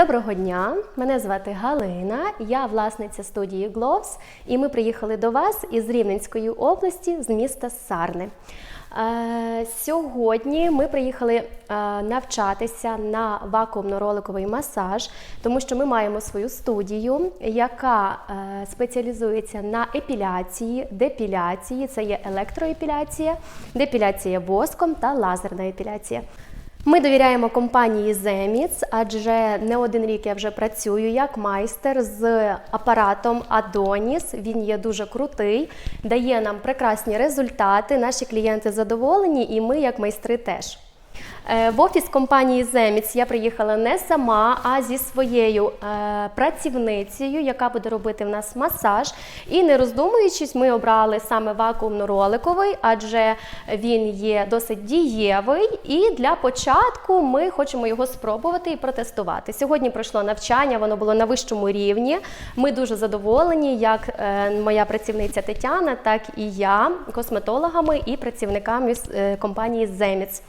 Доброго дня! Мене звати Галина, я власниця студії Gloves, і ми приїхали до вас із Рівненської області, з міста Сарни. Е, Сьогодні ми приїхали е, навчатися на вакуумно-роликовий масаж, тому що ми маємо свою студію, яка е, спеціалізується на епіляції, депіляції, це є електроепіляція, депіляція воском та лазерна епіляція. Ми довіряємо компанії Zemits, адже не один рік я вже працюю як майстер з апаратом Adonis. Він є дуже крутий, дає нам прекрасні результати. Наші клієнти задоволені, і ми, як майстри, теж. Е, В офіс компанії Zemits я приїхала не сама, а зі своєю е, працівницею, яка буде робити в нас масаж. І не роздумуючись, ми обрали саме вакуумно-роликовий, адже він є досить дієвий. І для початку ми хочемо його спробувати і протестувати. Сьогодні пройшло навчання, воно було на вищому рівні. Ми дуже задоволені, як е, моя працівниця Тетяна, так і я, косметологами і працівниками компанії Zemits.